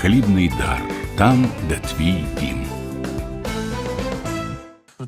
Хлібний дар там, де твій дім.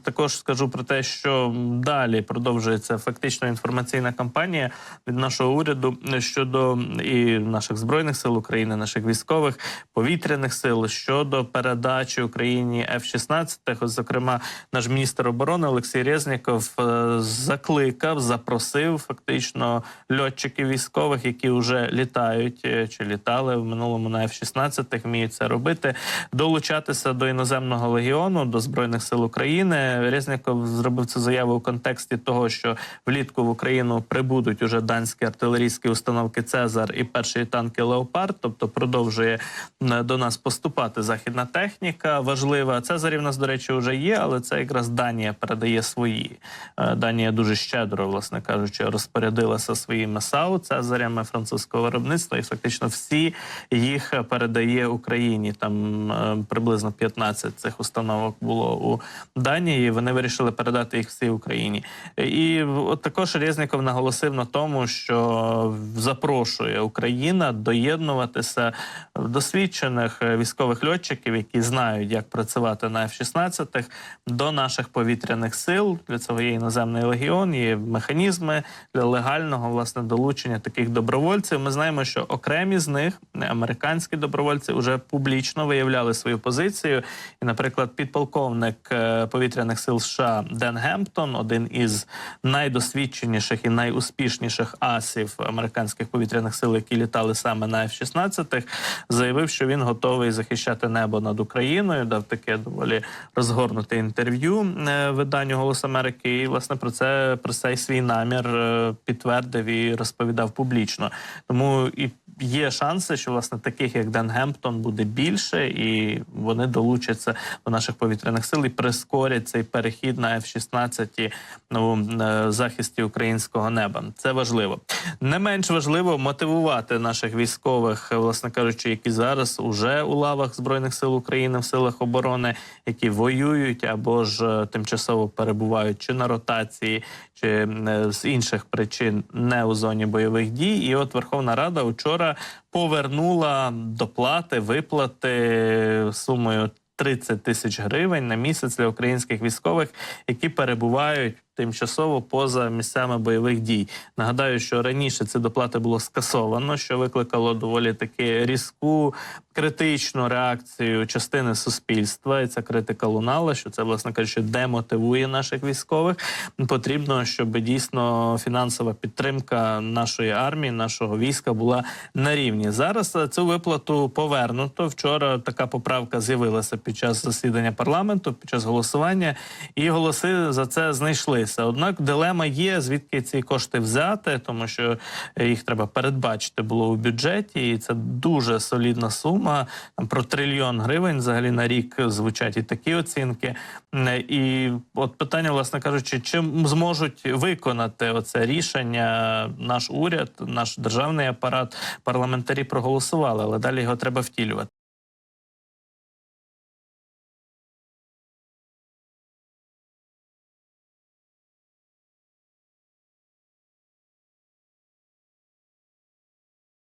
Також скажу про те, що далі продовжується фактично інформаційна кампанія від нашого уряду щодо і наших збройних сил України, наших військових повітряних сил щодо передачі Україні F-16. Зокрема, наш міністр оборони Олексій Резніков е, закликав, запросив фактично льотчиків військових, які вже літають е, чи літали в минулому на F-16, вміють це робити, долучатися до іноземного легіону, до збройних сил України. Резніков зробив цю заяву у контексті того, що влітку в Україну прибудуть уже данські артилерійські установки Цезар і перші танки Леопард, тобто продовжує м, до нас поступати західна техніка. Важлива Цезарі в нас, до речі, вже є, але це якраз Данія передає свої. Е, Данія дуже щедро, власне кажучи, розпорядилася своїми САУ Цезарями французького виробництва, і фактично всі їх передає Україні. Там е, приблизно 15 цих установок було у Данії. Вони вирішили передати їх всій Україні. І от також Резніков наголосив на тому, що запрошує Україна доєднуватися досвідчених військових льотчиків, які знають, як працювати на F-16, до наших повітряних сил. Для цього є іноземний легіон, є механізми для легального власне долучення таких добровольців. Ми знаємо, що окремі з них американські добровольці вже публічно виявляли свою позицію. І, наприклад, підполковник е, повітряних сил США Ден Гемптон, один із найдосвідченіших і найуспішніших асів американських повітряних сил, які літали саме на F-16, заявив, що він готовий захищати небо над Україною. Дав таке доволі розгорнуте інтерв'ю е, виданню Голос Америки. І власне про це про цей свій намір е, підтвердив і розповідав публічно. Тому і є шанси, що власне таких як Ден Гемптон буде більше, і вони долучаться до наших повітряних сил і прискорять цей перехід на F-16 у е, захисті українського неба. Це важливо. Не менш важливо мотивувати наших військових, власне кажучи, які зараз уже у лавах збройних сил України в силах оборони, які воюють або ж е, тимчасово перебувають чи на ротації, чи е, з інших причин не у зоні бойових дій. І от Верховна Рада вчора повернула доплати, виплати сумою 30 тисяч гривень на місяць для українських військових, які перебувають тимчасово поза місцями бойових дій. Нагадаю, що раніше ці доплати було скасовано, що викликало доволі таки різку критичну реакцію частини суспільства. І ця критика лунала, що це, власне кажучи, демотивує наших військових. Потрібно, щоб дійсно фінансова підтримка нашої армії, нашого війська була на рівні. Зараз е, цю виплату повернуто. Вчора така поправка з'явилася під час засідання парламенту, під час голосування, і голоси за це знайшлися. Однак дилема є, звідки ці кошти взяти, тому що їх треба передбачити було у бюджеті, і це дуже солідна сума. Там про трильйон гривень взагалі на рік звучать і такі оцінки. Е, І от питання, власне кажучи, чим зможуть виконати оце рішення наш уряд, наш державний апарат, парламентарі проголосували, але далі його треба втілювати.